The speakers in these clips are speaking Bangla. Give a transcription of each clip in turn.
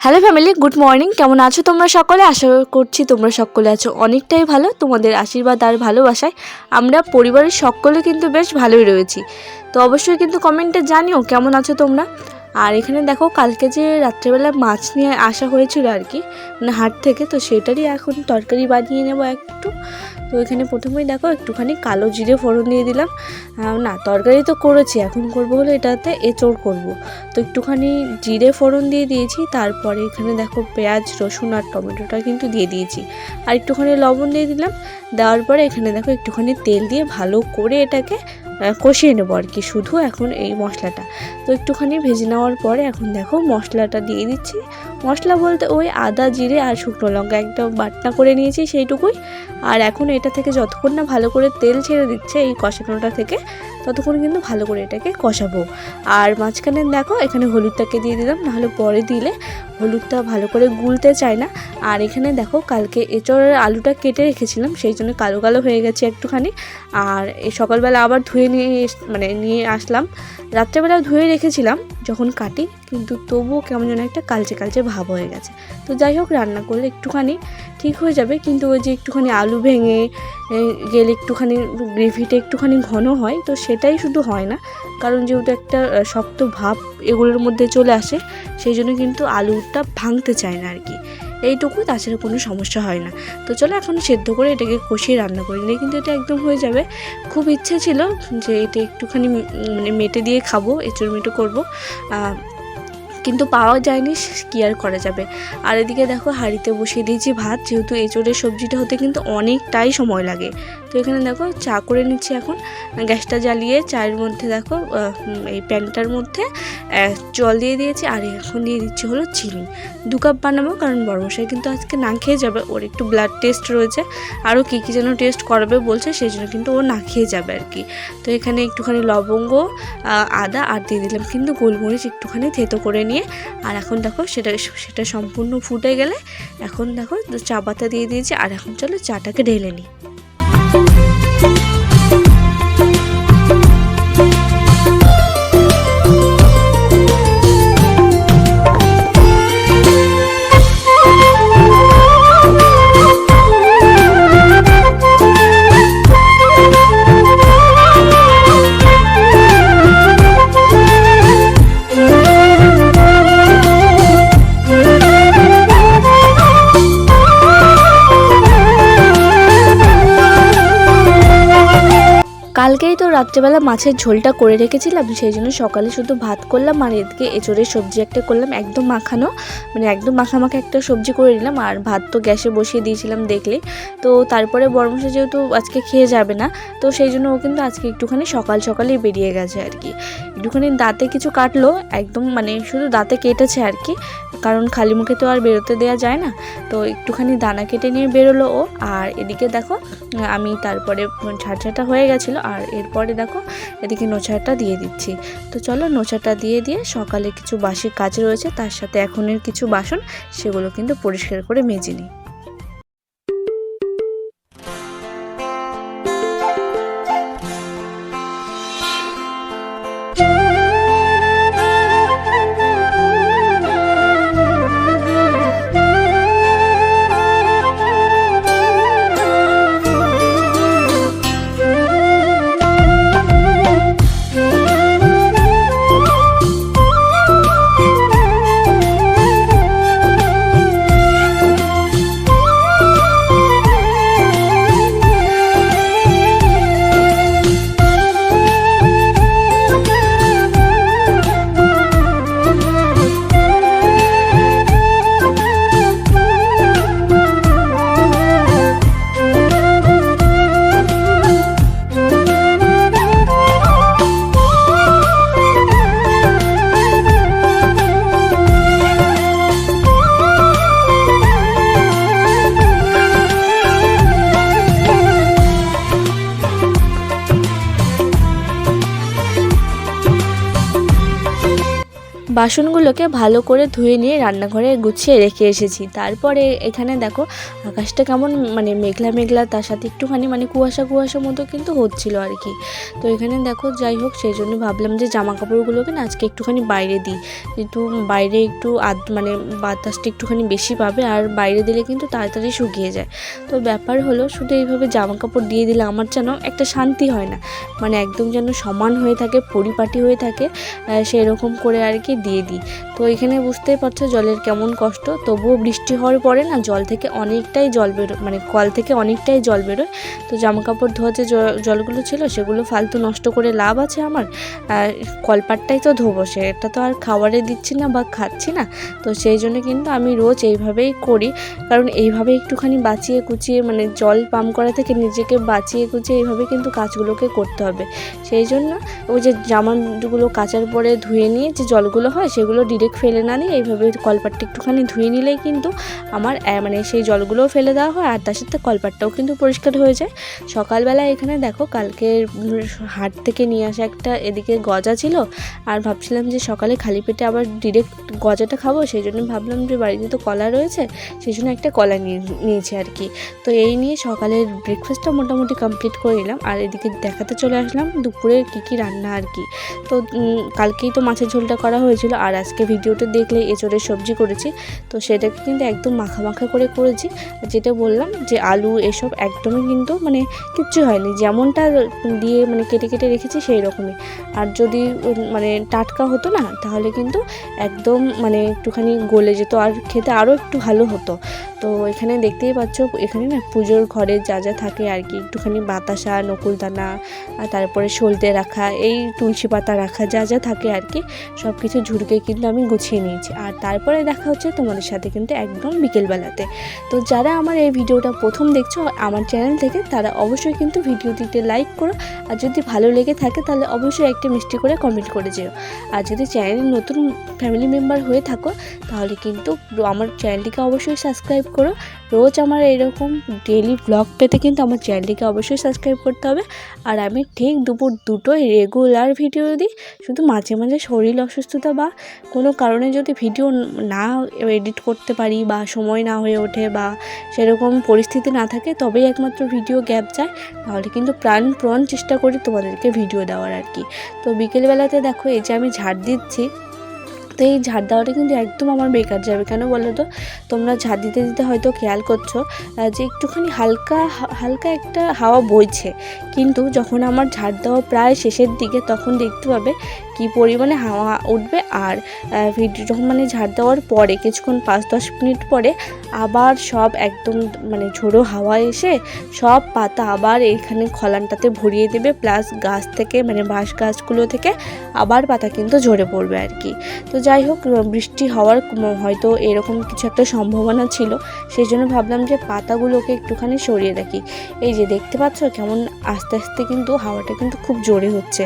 Hello family, good morning. কেমন আছো তোমরা সকলে? আশা করছি তোমরা সকলে আছো অনেকটাই ভালো। তোমাদের আশীর্বাদ আর ভালোবাসায় আমরা পরিবারের সকলে কিন্তু বেশ ভালোই রয়েছি। তো অবশ্যই কিন্তু কমেন্টে জানিও কেমন আছো তোমরা। আর এখানে দেখো, কালকে যে রাত্রেবেলা মাছ নিয়ে আসা হয়েছিল আর কি মানে হাট থেকে, তো সেটারই এখন তরকারি বানিয়ে নেব একটু। তো এখানে প্রথমেই দেখো একটুখানি কালো জিরে ফোড়ন দিয়ে দিলাম। না, তরকারি তো করেছি, এখন করব হলো এটাতে এঁচড় করব। তো একটুখানি জিরে ফোড়ন দিয়ে দিয়েছি, তারপরে এখানে দেখো পেঁয়াজ, রসুন আর টমেটোটা কিন্তু দিয়ে দিয়েছি। আর একটুখানি লবণ দিয়ে দিলাম, দেওয়ার পরে এখানে দেখো একটুখানি তেল দিয়ে ভালো করে এটাকে কষিয়ে নেব আর কি, শুধু এখন এই মশলাটা। তো একটুখানি ভেজে নেওয়ার পরে এখন দেখো মশলাটা দিয়ে দিচ্ছি। মশলা বলতে ওই আদা, জিরে আর শুকনো লঙ্কা একটা বাটনা করে নিয়েছি সেইটুকুই। আর এখন এটা থেকে যতক্ষণ না ভালো করে তেল ছেড়ে দিচ্ছে এই কষানোটা থেকে ততক্ষণ কিন্তু ভালো করে এটাকে কষাবো। আর মাঝখানে দেখো, এখানে হলুদটাকে দিয়ে দিলাম, নাহলে পরে দিলে হলুদটা ভালো করে গুলতে চায় না। আর এখানে দেখো, কালকে এঁচড়ের আলুটা কেটে রেখেছিলাম, সেই জন্য কালো কালো হয়ে গেছে একটুখানি। আর সকালবেলা আবার ধুয়ে নিয়ে মানে নিয়ে আসলাম। রাত্রেবেলা ধুয়ে রেখেছিলাম যখন কাটি, কিন্তু তবুও কেমন যেন একটা কালচে কালচে ভাব হয়ে গেছে। তো যাই হোক, রান্না করলে একটুখানি ঠিক হয়ে যাবে, কিন্তু ওই যে একটুখানি আলু ভেঙে গেলে একটুখানি গ্রেভিটা একটুখানি ঘন হয়, তো সেটাই শুধু হয় না। কারণ যেহেতু একটা শক্ত ভাব এগুলোর মধ্যে চলে আসে, সেই জন্য কিন্তু আলুটা ভাঙতে চায় না আর কি এইটুকু, তাছাড়া কোনো সমস্যা হয় না। তো চলো এখন সেদ্ধ করে এটাকে কষিয়ে রান্না করে নিলে কিন্তু এটা একদম হয়ে যাবে। খুব ইচ্ছে ছিল যে এটা একটুখানি মানে মেটে দিয়ে খাব এঁচড় মেটে করব কিন্তু পাওয়া যায়নি কি আর করা যাবে? আর এদিকে দেখো হাঁড়িতে বসিয়ে দিয়েছি ভাত, যেহেতু এঁচড়ের সবজিটা হতে কিন্তু অনেকটাই সময় লাগে। তো এখানে দেখো চা করে নিচ্ছি এখন। গ্যাসটা জ্বালিয়ে চায়ের মধ্যে দেখো এই প্যানটার মধ্যে জল দিয়ে দিয়েছি আর এখন দিয়ে দিচ্ছি হলো চিনি। দু কাপ বানাবো কারণ বড়মশাই কিন্তু আজকে না খেয়ে যাবে, ওর একটু ব্লাড টেস্ট রয়েছে। আরও কী কী যেন টেস্ট করাবে বলছে, সেই জন্য কিন্তু ও না খেয়ে যাবে আর কি। তো এখানে একটুখানি লবঙ্গ আদা আর দিয়ে দিলাম কিন্তু গোলমরিচ একটুখানি থেতো করে নিয়ে। আর এখন দেখো সেটা সেটা সম্পূর্ণ ফুটে গেলে এখন দেখো চা পাতা দিয়ে দিয়েছি। আর এখন চলো চাটাকে ঢেলে নিই। কালকেই তো রাত্রেবেলা মাছের ঝোলটা করে রেখেছিলাম, সেই জন্য সকালে শুধু ভাত করলাম আর এদিকে এঁচড়ের সবজি একটা করলাম, একদম মাখানো মানে একদম মাখা মাখা একটা সবজি করে নিলাম আর ভাত তো গ্যাসে বসিয়ে দিয়েছিলাম দেখলে। তো তারপরে বরমশা যেহেতু আজকে খেয়ে যাবে না, তো সেই জন্য ও কিন্তু আজকে একটুখানি সকাল সকালেই বেরিয়ে গেছে আর কি। একটুখানি দাঁতে কিছু কাটলো, একদম মানে শুধু দাঁতে কেটেছে আর কি, কারণ খালি মুখে তো আর বেরোতে দেওয়া যায় না। তো একটুখানি দানা কেটে নিয়ে বেরোলো ও, আর এদিকে দেখো, আমি তারপরে ঝাড়ঝাটা হয়ে গেছিল আর এরপরে দেখো, এদিকে নোচাটা দিয়ে দিচ্ছি। তো চলো নোছাটা দিয়ে দিয়ে সকালে কিছু বাসি কাজ রয়েছে, তার সাথে এখনের কিছু বাসন, সেগুলো কিন্তু পরিষ্কার করে মেজে নিই। বাসনগুলোকে ভালো করে ধুয়ে নিয়ে রান্নাঘরে গুছিয়ে রেখে এসেছি। তারপরে এখানে দেখো, আকাশটা কেমন মানে মেঘলা মেঘলা, তার সাথে একটুখানি মানে কুয়াশা কুয়াশা মতো কিন্তু হচ্ছিল আর কি তো এখানে দেখো, যাই হোক, সেই জন্য ভাবলাম যে জামা কাপড়গুলোকে না আজকে একটুখানি বাইরে দিই। কিন্তু বাইরে একটু আদ মানে বাতাসটা একটুখানি বেশি পাবে, আর বাইরে দিলে কিন্তু তাড়াতাড়ি শুকিয়ে যায়। তো ব্যাপার হলো, শুধু এইভাবে জামা কাপড় দিয়ে দিলে আমার যেন একটা শান্তি হয় না। মানে একদম যেন সমান হয়ে থাকে, পরিপাটি হয়ে থাকে সেরকম করে আর কি দিয়ে দিই। তো এখানে বুঝতেই পারছ জলের কেমন কষ্ট। তবুও বৃষ্টি হওয়ার পরে না জল থেকে অনেকটাই জল বেরো মানে কল থেকে অনেকটাই জল বেরোয়। তো জামা কাপড় ধোয়া যে জলগুলো ছিল সেগুলো ফালতু নষ্ট করে লাভ আছে আমার। কলপাটটাই তো ধোবো সেটা তো আর খাবারে দিচ্ছি না বা খাচ্ছি না। তো সেই জন্য কিন্তু আমি রোজ এইভাবেই করি। কারণ এইভাবে একটুখানি বাঁচিয়ে কুচিয়ে মানে জল পাম্প করা থেকে নিজেকে বাঁচিয়ে কুচিয়ে এইভাবে কিন্তু কাজগুলোকে করতে হবে। সেই জন্য ওই যে জামাগুলো কাচার পরে ধুয়ে নিয়ে যে জলগুলো হয়, সেগুলো ডিরেক্ট ফেলে না নিয়ে এইভাবে কলপাটটা একটুখানি ধুয়ে নিলেই কিন্তু আমার মানে সেই জলগুলোও ফেলে দেওয়া হয়, আর তার সাথে কলপাটটাও কিন্তু পরিষ্কার হয়ে যায়। সকালবেলা এখানে দেখো কালকে হাট থেকে নিয়ে আসা একটা এদিকে গজা ছিল, আর ভাবছিলাম যে সকালে খালি পেটে আবার ডিরেক্ট গজাটা খাব, সেই জন্য ভাবলাম যে বাড়িতে তো কলা রয়েছে, সেই জন্য একটা কলা নিয়ে, নিয়েছি আর কি। তো এই নিয়ে সকালের ব্রেকফাস্টটা মোটামুটি কমপ্লিট করে নিলাম, আর এদিকে দেখাতে চলে আসলাম দুপুরে কী কী রান্না আর কি। তো কালকেই তো মাছের ঝোলটা করা হয়েছিল আর আজকে ভিডিওতে দেখলে এঁচড়ের সবজি করেছি, তো সেটাকে কিন্তু একদম মাখা মাখা করে করেছি। যেটা বললাম যে আলু এসব একদমই কিন্তু মানে কিচ্ছু হয়নি, যেমনটা দিয়ে মানে কেটে কেটে রেখেছি সেই রকমই। আর যদি মানে টাটকা হতো না, তাহলে কিন্তু একদম মানে একটুখানি গলে যেত আর খেতে আরও একটু ভালো হতো। তো এখানে দেখতেই পাচ্ছ, এখানে না পুজোর ঘরে যা যা থাকে আর কি। একটুখানি বাতাসা, নকুলদানা, আর তারপরে সলতে রাখা, এই তুলসী পাতা রাখা, যা যা থাকে আর কি সব কিছু ঝুড়কে কিন্তু আমি গুছিয়ে নিয়েছি। আর তারপরে দেখা হচ্ছে তোমাদের সাথে কিন্তু একদম বিকেলবেলাতে। তো যারা আমার এই ভিডিওটা প্রথম দেখছ, আমার চ্যানেল থেকে, তারা অবশ্যই কিন্তু ভিডিওটিতে লাইক করো। আর যদি ভালো লেগে থাকে, তাহলে অবশ্যই একটা মিষ্টি করে কমেন্ট করে যেও। আর যদি চ্যানেলের নতুন ফ্যামিলি মেম্বার হয়ে থাকো, তাহলে কিন্তু আমার চ্যানেলটিকে অবশ্যই সাবস্ক্রাইব করো। রোজ আমার এরকম ডেলি ব্লগ পেতে কিন্তু আমার চ্যানেলটিকে অবশ্যই সাবস্ক্রাইব করতে হবে। আর আমি ঠিক দুপুর দুটোই রেগুলার ভিডিও দিই। শুধু মাঝে মাঝে শরীর অসুস্থতা বা কোনো কারণে যদি ভিডিও না এডিট করতে পারি বা সময় না হয়ে ওঠে বা সেরকম পরিস্থিতি না থাকে, তবেই একমাত্র ভিডিও গ্যাপ যায়। তাহলে কিন্তু প্রাণ প্রণ চেষ্টা করি তোমাদেরকে ভিডিও দেওয়ার আর কি। তো বিকেলবেলাতে দেখো এই যে আমি ঝাড় দিচ্ছি। তো এই ঝাড় দেওয়াটা কিন্তু একদম আমার বেকার যাবে। কেন বলো তো? তোমরা ঝাড় দিতে দিতে হয়তো খেয়াল করছ যে একটুখানি হালকা হালকা একটা হাওয়া বইছে। কিন্তু যখন আমার ঝাড় দেওয়া প্রায় শেষের দিকে, তখন দেখতে পাবে কি পরিমাণে হাওয়া উঠবে। আর ভিডিও যখন মানে ঝাড় দেওয়ার পরে, কিছুক্ষণ পাঁচ, দশ মিনিট পরে আবার সব একদম মানে ঝোড়ো হাওয়া এসে সব পাতা আবার এইখানে খলানটাতে ভরিয়ে দেবে। প্লাস গাছ থেকে মানে বাঁশ গাছগুলো থেকে আবার পাতা কিন্তু ঝরে পড়বে আর কি। তো যাই হোক বৃষ্টি হওয়ার হয়তো এরকম কিছু একটা সম্ভাবনা ছিল সেই জন্য ভাবলাম যে পাতাগুলোকে একটুখানি সরিয়ে রাখি এই যে দেখতে পাচ্ছ কেমন আস্তে আস্তে কিন্তু হাওয়াটা কিন্তু খুব জোরে হচ্ছে।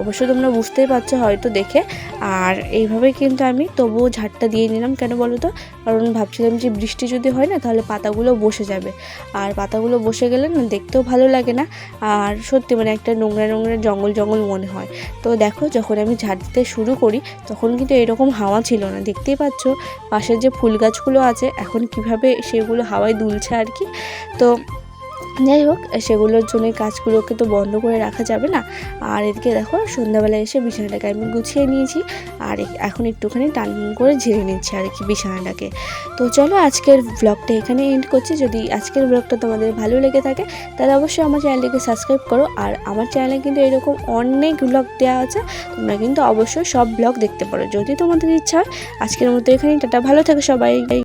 অবশ্য তোমরা বুঝতেই পারছ হয়তো দেখে, আর এইভাবে কিন্তু আমি তবুও ঝাড়টা দিয়ে নিলাম। কেন বলো তো? কারণ ভাবছিলাম যে বৃষ্টি যদি হয় না, তাহলে পাতাগুলো বসে যাবে। আর পাতাগুলো বসে গেলে না দেখতেও ভালো লাগে না, আর সত্যি মানে একটা নোংরা নোংরা জঙ্গল জঙ্গল মনে হয়। তো দেখো, যখন আমি ঝাড় দিতে শুরু করি, তখন কিন্তু এরকম হাওয়া ছিল না। দেখতেই পাচ্ছ, পাশের যে ফুল গাছগুলো আছে, এখন কীভাবে সেগুলো হাওয়ায় দুলছে আর কি। তো যাই হোক, সেগুলোর জন্য কাজগুলোকে তো বন্ধ করে রাখা যাবে না। আর এদিকে দেখো, সন্ধ্যাবেলায় এসে বিছানাটাকে আমি গুছিয়ে নিয়েছি। আর এখন একটুখানি টান করে ঝেড়ে নিচ্ছি আর কি বিছানাটাকে। তো চলো, আজকের ব্লগটা এখানে এন্ড করছি। যদি আজকের ব্লগটা তোমাদের ভালো লেগে থাকে, তাহলে অবশ্যই আমার চ্যানেলটিকে সাবস্ক্রাইব করো। আর আমার চ্যানেলে কিন্তু এরকম অনেক ব্লগ দেওয়া আছে। তোমরা কিন্তু অবশ্যই সব ব্লগ দেখতে পারো। যদি তোমাদের ইচ্ছা হয়, আজকের মতো এখানেই টাটা। ভালো থাকে সবাই।